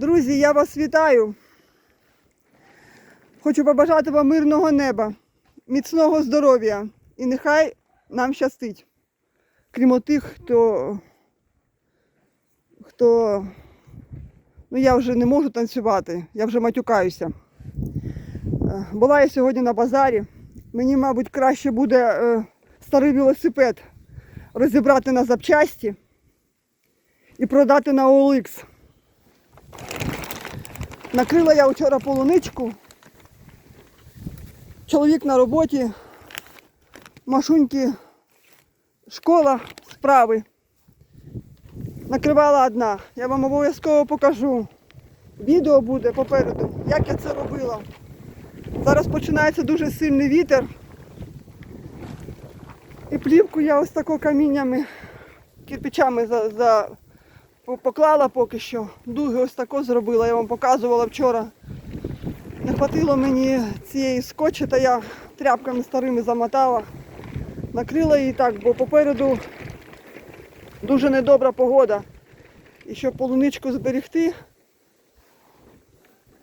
Друзі, я вас вітаю. Хочу побажати вам мирного неба, міцного здоров'я і нехай нам щастить. Крім тих, хто, хто ну я вже не можу танцювати, я вже матюкаюся. Е, Була я сьогодні на базарі. Мені, мабуть, краще буде е, старий велосипед розібрати на запчасті і продати на OLX. Накрила я вчора полуничку. Чоловік на роботі, машуньки, школа, справи. Накривала одна. Я вам обов'язково покажу. Відео буде попереду, як я це робила. Зараз починається дуже сильний вітер. І плівку я ось тако каміннями, кирпичами за, за, поклала поки що. Дуги ось тако зробила, я вам показувала вчора. Не хватило мені цієї скотчі, та я тряпками старими замотала. Накрила її так, бо попереду дуже недобра погода. І щоб полуничку зберегти.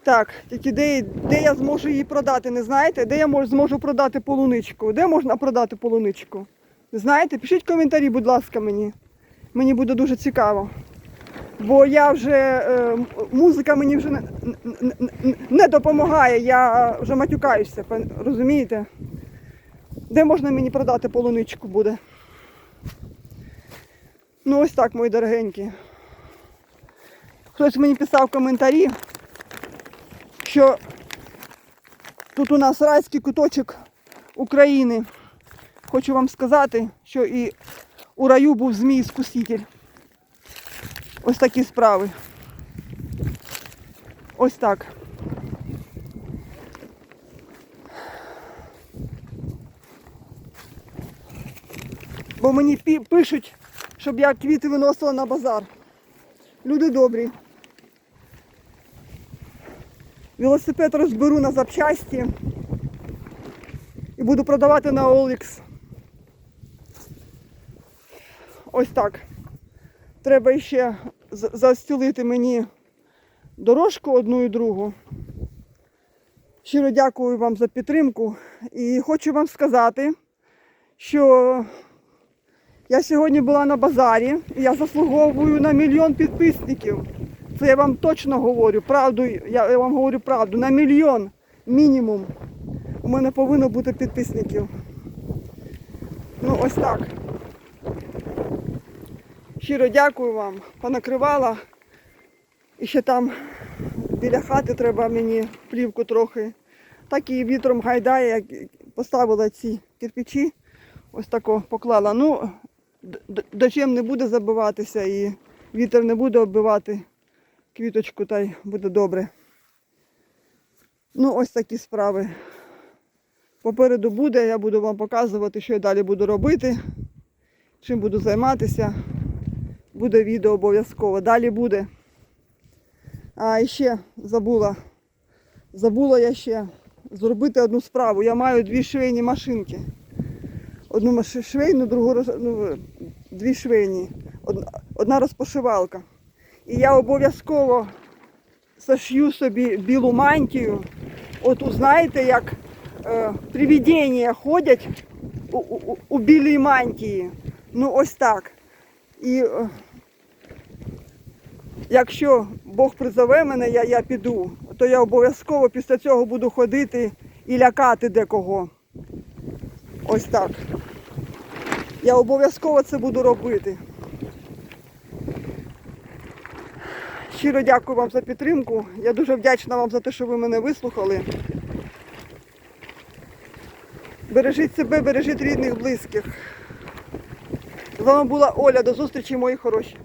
Так, тільки де, де я зможу її продати, не знаєте? Де я мож- зможу продати полуничку? Де можна продати полуничку? Не знаєте? Пишіть коментарі, будь ласка, мені. Мені буде дуже цікаво. Бо я вже е, музика мені вже не, не, допомагає, я вже матюкаюся, розумієте? Де можна мені продати полуничку буде? Ну ось так, мої дорогенькі. Хтось мені писав коментарі, що тут у нас райський куточок України. Хочу вам сказати, що і у раю був змій скуситель. Ось такі справи. Ось так. Бо мені пишуть, щоб я квіти виносила на базар. Люди добрі. Велосипед розберу на запчасті і буду продавати на OLX. Ось так. Треба ще застілити мені дорожку одну і другу. Щиро дякую вам за підтримку. І хочу вам сказати, що я сьогодні була на базарі і я заслуговую на мільйон підписників. Це я вам точно говорю, правду, я, вам говорю правду, на мільйон мінімум. У мене повинно бути підписників. Ну ось так. Щиро дякую вам. Понакривала. І ще там біля хати треба мені плівку трохи. Так і вітром гайдає, як поставила ці кирпичі. Ось тако поклала. Ну, дощем не буде забиватися і вітер не буде оббивати квіточку, та й буде добре. Ну, ось такі справи. Попереду буде, я буду вам показувати, що я далі буду робити, чим буду займатися. Буде відео обов'язково. Далі буде. А ще забула. Забула я ще зробити одну справу. Я маю дві швейні машинки. Одну швейну, другу ну, дві швейні. Одна, розпошивалка. І я обов'язково зашью собі білу мантію. От знаєте, як е, привідення ходять у, у, у білій мантії. Ну ось так. І е, якщо Бог призове мене, я, я піду, то я обов'язково після цього буду ходити і лякати декого. Ось так. Я обов'язково це буду робити. Щиро дякую вам за підтримку. Я дуже вдячна вам за те, що ви мене вислухали. Бережіть себе, бережіть рідних, близьких. З вами була Оля. До зустрічі, мої хороші.